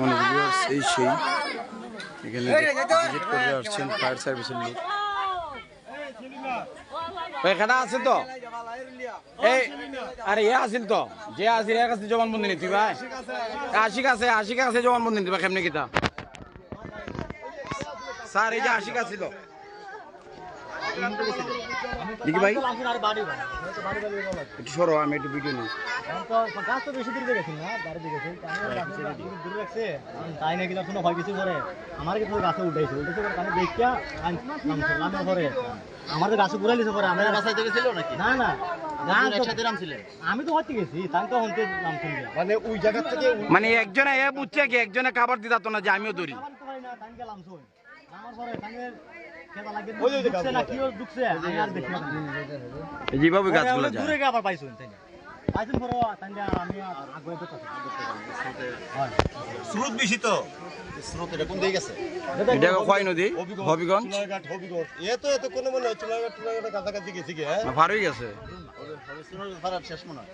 মানে এই সেই এখানে ভিজিট করে আসছেন ফায়ার সার্ভিসের লোক এখানে তো এই আরে এ আছিল তো যে আছিল এর কাছে জবানবন্দি নিতি ভাই আশিক আছে আশিক আছে জবানবন্দি নিতে কেমনে কিতা স্যার এই যে আশিক আছিল দেখি ভাই? একটু সরো আমি একটু ভিডিও নিই। গাছ তো বেশি দূরে গেছিল না বাড়ি দিকে গেছিল রাখছে তাই নাকি না কোনো হয় কিছু করে আমার কিছু গাছে উঠাইছে উঠেছে আমি দেখিয়া নামে পরে আমার তো গাছে ঘুরাই লিছে পরে আমরা গাছে গেছিল নাকি না না গাছ একসাথে আমি তো হতে গেছি তাই তো হতে নামছিল মানে ওই জায়গা থেকে মানে একজনে এ বুঝছে কি একজনে খাবার দিত না যে আমিও ধরি। আমার পরে যেভাবে গাছগুলো যায়। দূরে গিয়ে আবার পাইছুন তাই না হয়। স্রোত বেশি তো। স্রোত এটা কোন দিকে গেছে? এটা খোয়াই নদী হবিগঞ্জ। হবিগঞ্জ। এ তো এত কোনো মনে হয় চুনারঘাট টুনারঘাটের কাছাকাছি গেছি কি হ্যাঁ? পার হয়ে গেছে। শেষ মনে হয়।